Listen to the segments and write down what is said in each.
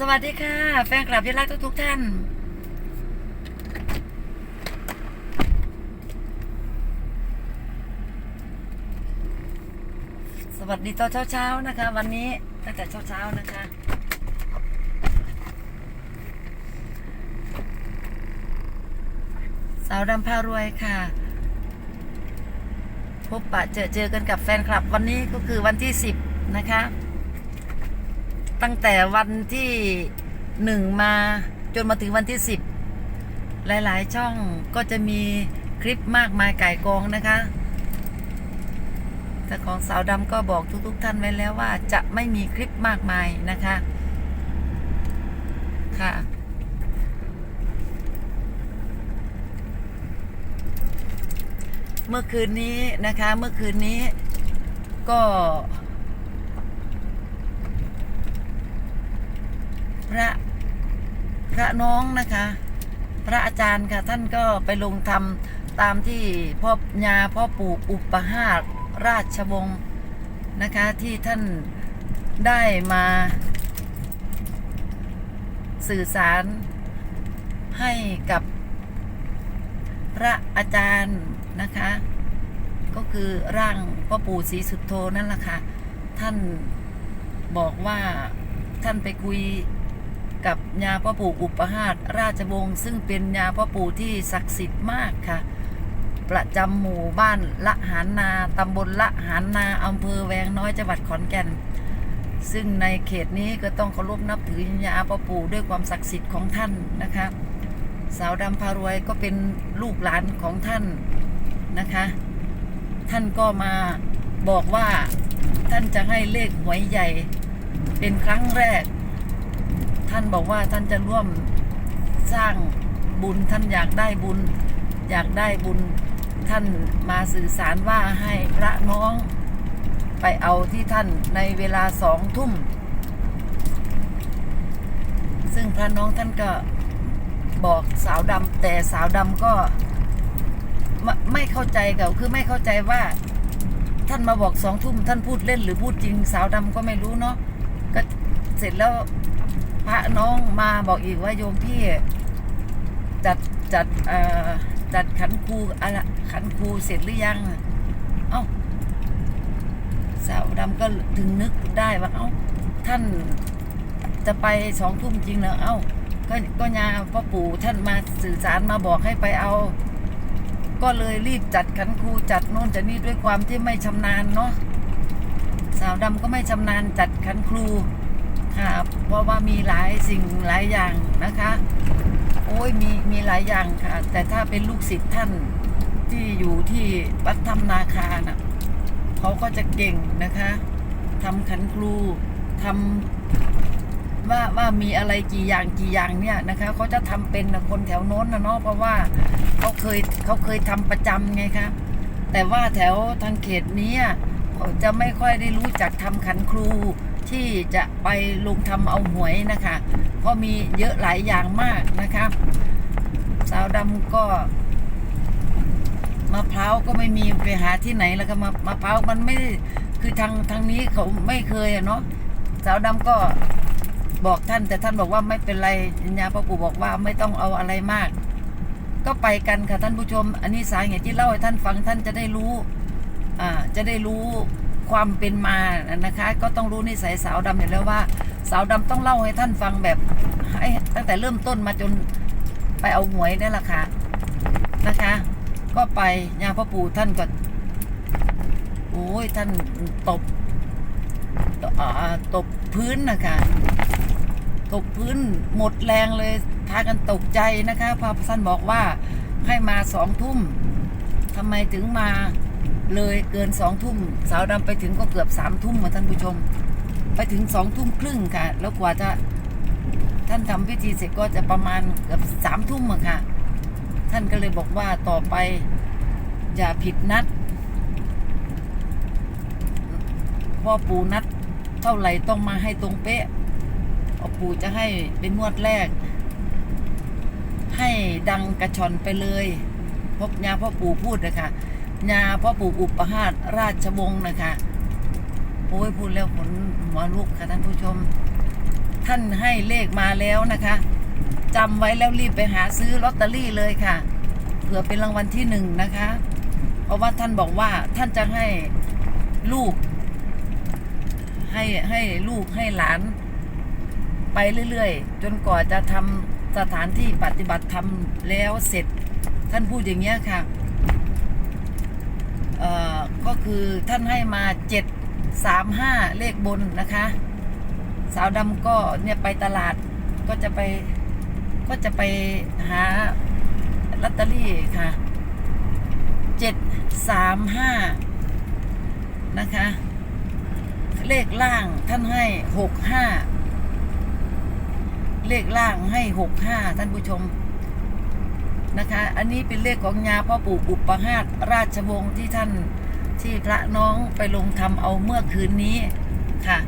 สวัสดีค่ะ แฟนคลับที่รักทุกท่าน สวัสดีตอนเช้าๆนะคะ วันนี้ตั้งแต่เช้าๆนะคะสาวดำพารวยค่ะ พบปะเจอเจอกันกับแฟนคลับวันนี้ก็คือวันที่สิบนะคะ ตั้งแต่วันที่หนึ่งมาจนมาถึงวันที่สิบหลาย ๆ ช่องก็จะมีคลิปมากมายไก่กองนะคะแต่ของสาวดำก็บอกทุก ๆ ท่านไว้แล้วว่าจะไม่มีคลิปมากมายนะคะ ค่ะ เมื่อคืนนี้นะคะ เมื่อคืนนี้ก็ พระ พระน้องนะคะ พระอาจารย์ค่ะท่านก็ไปลงทำตามที่พ่อยาพ่อปู่อุปหาราชวงศ์นะคะที่ท่านได้มาสื่อสารให้กับพระอาจารย์นะคะ ก็คือร่างพ่อปู่ศรีสุดโทนั่นแหละค่ะ ท่านบอกว่าท่านไปคุย กับยาพ่อปู่อุปหาสราชวงศ์ซึ่งเป็นยาพ่อปู่ที่ศักดิ์สิทธิ์มากค่ะ ประจำหมู่บ้านละหารนาตำบลละหารนาอำเภอแวงน้อยจังหวัดขอนแก่น ซึ่งในเขตนี้ก็ต้องเคารพนับถือยาพ่อปู่ด้วยความศักดิ์สิทธิ์ของท่านนะคะสาวดำพารวยก็เป็นลูกหลานของท่านนะคะ ท่านก็มาบอกว่าท่านจะให้เลขหวยใหญ่ เป็นครั้งแรก ท่านบอกว่าท่านจะร่วมสร้างบุญท่านอยากได้บุญ อยากได้บุญท่านมาสื่อสารว่าให้พระน้องไปเอาที่ท่านในเวลาสองทุ่ม ซึ่งพระน้องท่านก็บอกสาวดำแต่สาวดำก็ไม่ไม่เข้าใจกับคือไม่เข้าใจว่า ท่านมาบอกสองทุ่มท่านพูดเล่นหรือพูดจริงสาวดำก็ไม่รู้เนาะก็เสร็จแล้ว พระน้องมาบอกอีกว่าโยมพี่จัดจัดเอ่อจัดขันครูอะไรขันครูเสร็จหรือยังเอ้าสาวดำก็ถึงนึกได้ว่าเอ้าท่านจะไปสองทุ่มจริงเหรอเอ้าก็ก็ยาพ่อปู่ท่านมาสื่อสารมาบอกให้ไปเอา ก็เลยรีบจัดขันครูจัดโน่นจัดนี่ด้วยความที่ไม่ชำนาญเนาะสาวดำก็ไม่ชำนาญจัดขันครู เพราะว่ามีหลายสิ่งหลายอย่างนะคะ โอ้ยมีมีหลายอย่างค่ะ แต่ถ้าเป็นลูกศิษย์ท่านที่อยู่ที่วัดธรรมนาคาน่ะเขาก็จะเก่งนะคะทำขันครูทำว่าว่ามีอะไรกี่อย่างกี่อย่างเนี่ยนะคะเขาจะทำเป็นนะคนแถวโน้นนะเนาะเพราะว่าเขาเคยเขาเคยทำประจำไงคะแต่ว่าแถวทางเขตนี้อะ จะไม่ค่อยได้รู้จักทำขันครูที่จะไปลงทำเอาหวยนะคะ เพราะมีเยอะหลายอย่างมากนะคะสาวดำก็มะพร้าวก็ไม่มีไปหาที่ไหนแล้วก็มะมะพร้าวมันไม่คือทางทางนี้เขาไม่เคยอะเนาะสาวดำก็บอกท่านแต่ท่านบอกว่าไม่เป็นไรญาพ่อปู่บอกว่าไม่ต้องเอาอะไรมาก ก็ไปกันค่ะท่านผู้ชม อันนี้สาเหตุที่เล่าให้ท่านฟังท่านจะได้รู้ จะได้รู้ความเป็นมานะคะ ก็ต้องรู้นิสัยสาวดำอยู่แล้วว่า สาวดำต้องเล่าให้ท่านฟังแบบให้ตั้งแต่เริ่มต้นมาจนไปเอาหวยนี่แหละค่ะนะคะ ก็ไปยาพ่อปู่ท่านก็โอ้ยท่านตบตบพื้นนะคะตบพื้นหมดแรงเลยพากันตกใจนะคะพอท่านบอกว่าให้มาสองทุ่มทำไมถึงมา เลยเกินสองทุ่มสาวดำไปถึงก็เกือบสามทุ่มมาท่านผู้ชม ไปถึงสองทุ่มครึ่งค่ะ แล้วกว่าจะท่านทำพิธีเสร็จก็จะประมาณเกือบสามทุ่มอะค่ะ ท่านก็เลยบอกว่าต่อไป อย่าผิดนัดพ่อปู่นัดเท่าไหร่ต้องมาให้ตรงเป๊ะปู่จะให้เป็นงวดแรก ให้ดังกระชอนไปเลยพบยาพ่อปู่พูดนะคะ ยาพ่อปู่อุปหาสราชวงศ์นะคะโอ้ยพูดแล้วขนหัวลุกค่ะท่านผู้ชม ท่านให้เลขมาแล้วนะคะจำไว้แล้วรีบไปหาซื้อลอตเตอรี่เลยค่ะเผื่อเป็นรางวัลที่หนึ่งนะคะ เพราะว่าท่านบอกว่าท่านจะให้ลูก ให้ให้ลูกให้หลาน ไปเรื่อยๆ จนกว่าจะทำสถานที่ปฏิบัติธรรมแล้วเสร็จ ท่านพูดอย่างเงี้ยค่ะ ก็คือท่านให้มาเจ็ดสามห้าเลขบนนะคะ สาวดำก็เนี่ยไปตลาดก็จะไปก็จะไปหาลอตเตอรี่ค่ะเจ็ดสามห้านะคะ เลขล่างท่านให้หกห้าเลขล่างให้หกห้าท่านผู้ชมนะคะ อันนี้เป็นเลขของยาพ่อปู่อุปหาตราชวงศ์ที่ท่าน ที่พระน้องไปลงทำเอาเมื่อคืนนี้ค่ะ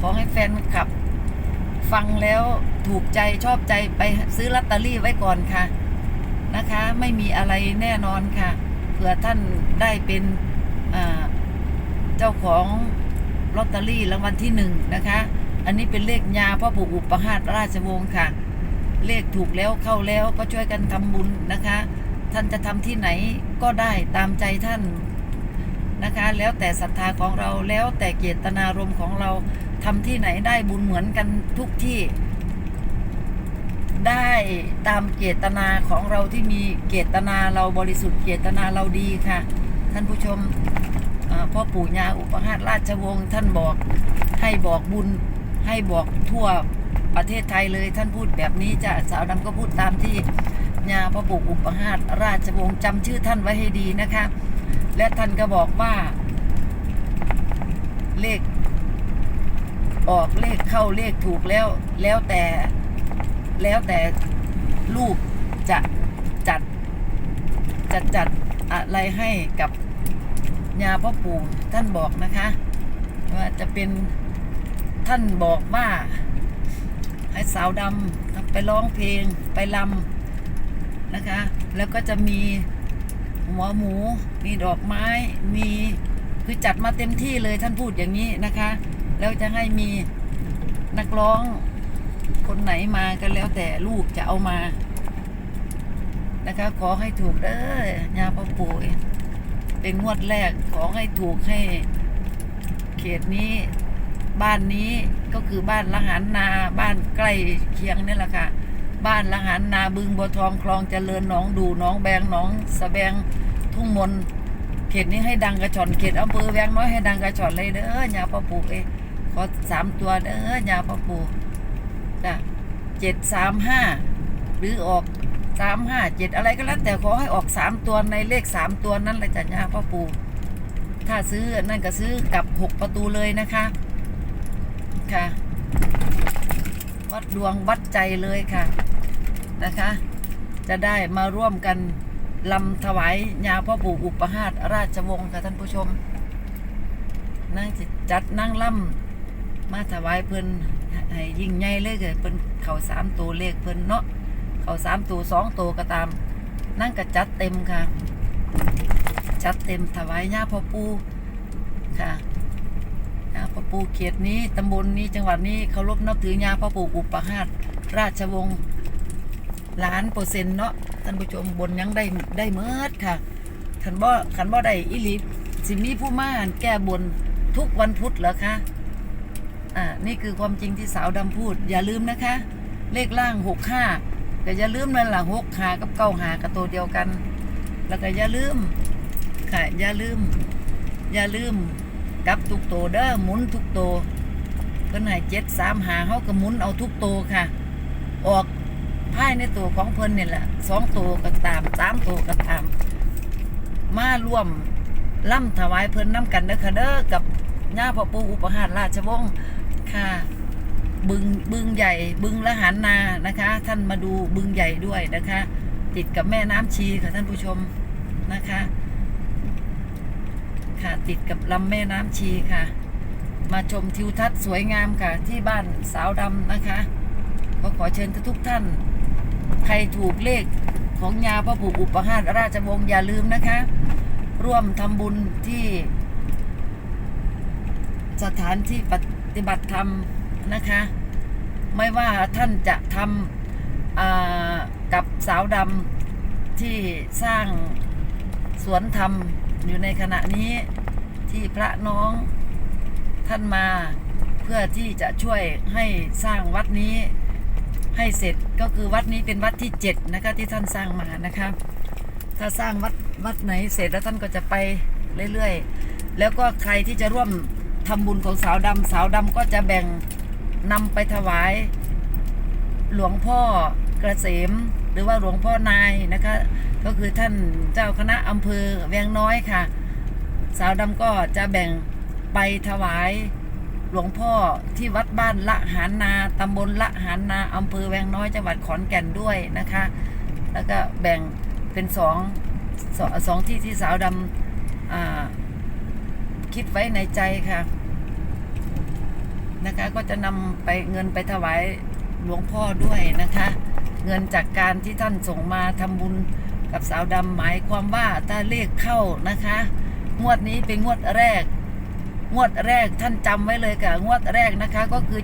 ขอให้แฟนคลับ ฟังแล้วถูกใจชอบใจไปซื้อลอตเตอรี่ไว้ก่อนค่ะนะคะ ไม่มีอะไรแน่นอนค่ะเผื่อท่านได้เป็นเจ้าของลอตเตอรี่รางวัลที่หนึ่งนะคะ อันนี้เป็นเลขยาพ่อปู่อุปหาตราชวงศ์ค่ะ เลขถูกแล้วเข้าแล้วก็ช่วยกันทำบุญนะคะ ท่านจะทำที่ไหนก็ได้ตามใจท่าน นะคะ แล้วแต่ศรัทธาของเราแล้วแต่เจตนารมณ์ของเราทำที่ไหนได้บุญเหมือนกันทุกที่ ได้ตามเจตนาของเราที่มีเจตนาเราบริสุทธิ์เจตนาเราดีค่ะ ท่านผู้ชมพ่อปู่ย่าอุปหาตราชวงศ์ท่านบอกให้บอกบุญให้บอกทั่วประเทศไทยเลยท่านพูดแบบนี้จะสาวดำก็พูดตามที่ญาพ่อปู่อุปหาตราชวงศ์จำชื่อท่านไว้ให้ดีนะคะ และท่านก็บอกว่า เลข ออกเลขเข้าเลขถูกแล้ว แล้วแต่ แล้วแต่ลูกจะจัด จะจัดอะไรให้กับยาพ่อปู่ท่านบอกนะคะ ว่าจะเป็นท่านบอกว่า ให้สาวดำไปร้องเพลงไปลำนะคะ แล้วก็จะมี หัวหมู มีดอกไม้ มีคือจัดมาเต็มที่เลยท่านพูดอย่างนี้นะคะ แล้วจะให้มีนักร้องคนไหนมาก็แล้วแต่ลูกจะเอามา นะคะ ขอให้ถูกเด้อยาพ่อปู่เป็นงวดแรกขอให้ถูกให้ เขตนี้ บ้านนี้ก็คือบ้านละหารนาบ้านใกล้เคียงนี่แหละค่ะ บ้านละหารนาบึงบัวทองคลองเจริญหนองดูหนองแบงหนองสะแบงทุ่งมนเขตนี้ให้ดังกระชอนเขตอำเภอแวงน้อยให้ดังกระชอนเลยเด้อยาพ่อปู่เอขอสามตัวเด้อยาพ่อปู่จ้ะเจ็ดสามห้าหรือออกสามห้าเจ็ดอะไรก็แล้วแต่ขอให้ออกสามตัวในเลขสามตัวนั้นเลยจ้ะยาพ่อปู่ถ้าซื้อนั่นก็ซื้อกับหกประตูเลยนะคะค่ะ วัดดวงวัดใจเลยค่ะ นะคะ จะได้มาร่วมกันลำถวายยาพ่อปู่อุปหาตราชวงศ์ค่ะท่านผู้ชม นั่งจัดนั่งล่ำมาถวายเพิ่นให้ยิ่งใหญ่เลยเกิดเพิ่นเข่าสามตัวเลขเพิ่นเนาะเข่าสามตัวสองตัวก็ตาม นั่งก็จัดเต็มค่ะ จัดเต็มถวายยาพ่อปู่ค่ะยาพ่อปู่เขตนี้ตำบลนี้จังหวัดนี้เคารพนับถือยาพ่อปู่อุปหาตราชวงศ์ ล้านเปอร์เซ็นต์เนาะท่านผู้ชมบนยังได้ได้เมิดค่ะขันบ่ขันบ่ได้อิลิสิมีผู้มาแก้บนทุกวันพุธเหรอคะอ่านี่คือความจริงที่สาวดำพูด อย่าลืมนะคะ เลขล่างหกห้าแต่อย่าลืมนั่นแหละหกหากับเก้าหากับตัวเดียวกัน แล้วก็อย่าลืมค่ะอย่าลืม อย่าลืมกับทุกโตเด้อหมุนทุกโตเพิ่นให้เจ็ดสามหาเขาก็หมุนเอาทุกโตค่ะ ออก ภายในตัวของเพิ่นนี่ยแหละสองโตก็ตามสามโตก็ตาม มาร่วมล่ำถวายเพิ่นน้ำกันเด้อค่ะเด้อกับย่าพ่อปู่อุปหาตราชวงศ์ค่ะ บึงบึงใหญ่บึงละหารนานะคะ ท่านมาดูบึงใหญ่ด้วยนะคะ ติดกับแม่น้ำชีค่ะท่านผู้ชมนะคะ ค่ะติดกับลำแม่น้ำชีค่ะ มาชมทิวทัศน์สวยงามค่ะที่บ้านสาวดำนะคะก็ขอเชิญทุกท่าน ใครถูกเลขของยาพระปู่อุปหาตราชวงศ์อย่าลืมนะคะ ร่วมทำบุญที่ สถานที่ปฏิบัติธรรมนะคะ ไม่ว่าท่านจะทำกับสาวดำที่สร้างสวนธรรมอยู่ในขณะนี้ที่พระน้องท่านมาเพื่อที่จะช่วยให้สร้างวัดนี้ ให้เสร็จก็คือวัดนี้เป็นวัดที่เจ็ดนะคะที่ท่านสร้างมานะคะถ้าสร้างวัดวัดไหนเสร็จแล้วท่านก็จะไปเรื่อยๆ แล้วก็ใครที่จะร่วมทำบุญของสาวดำสาวดำก็จะแบ่งนำไปถวาย หลวงพ่อกระเสมหรือว่าหลวงพ่อนายนะคะ ก็คือท่านเจ้าคณะอำเภอเวียงน้อยค่ะ สาวดำก็จะแบ่งไปถวาย หลวงพ่อที่วัดบ้านละหารนาตำบลละหารนาอำเภอแวงน้อยจังหวัดขอนแก่นด้วยนะคะ แล้วก็แบ่งเป็นสองสองสองที่ที่สาวดำคิดไว้ในใจค่ะ นะคะก็จะนำไปเงินไปถวายหลวงพ่อด้วยนะคะ เงินจากการที่ท่านส่งมาทำบุญกับสาวดำหมายความว่าถ้าเลขเข้านะคะ งวดนี้เป็นงวดแรก งวดแรกท่านจำไว้เลยค่ะ งวดแรกนะคะก็คือ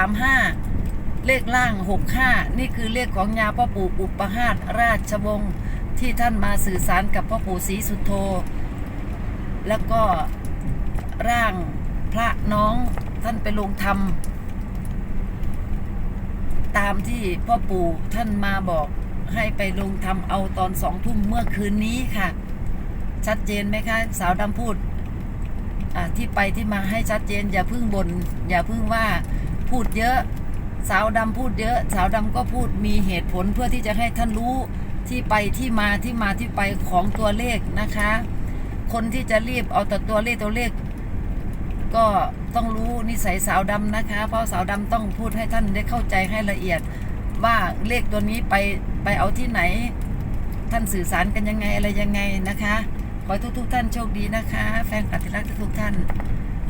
735 เลขล่าง 65 นี่คือเลขของยาพ่อปู่อุปหาตราชวงศ์ที่ท่านมาสื่อสารกับพ่อปู่ศรีสุโธ แล้วก็ร่างพระน้องท่านไปลงธรรม ตามที่พ่อปู่ท่านมาบอกให้ไปลงธรรมเอาตอนสองทุ่มเมื่อคืนนี้ค่ะ ชัดเจนไหมคะ สาวดำพูด ที่ไปที่มาให้ชัดเจน อย่าพึ่งบน่นอย่าพึ่งว่าพูดเยอะ สาวดำพูดเยอะ สาวดำก็พูดมีเหตุผลเพื่อที่จะให้ท่านรู้ที่ไปที่มาที่มาที่ไปของตัวเลขนะคะ คนที่จะรีบเอาแต่ตัวเลขตัวเลข ก็ต้องรู้นิสัยสาวดำนะคะ เพราะสาวดำต้องพูดให้ท่านได้เข้าใจให้ละเอียด ว่าเลขตัวนี้ไปไปเอาที่ไหน ท่านสื่อสารกันยังไงอะไรยังไงนะคะ ขอให้ทุกๆท่านโชคดีนะคะ แฟนคลับที่รักทุกท่าน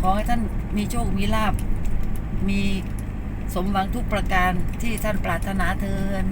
ขอให้ท่านมีโชคมีลาบมีสมหวังทุกประการที่ท่านปรารถนาเทิน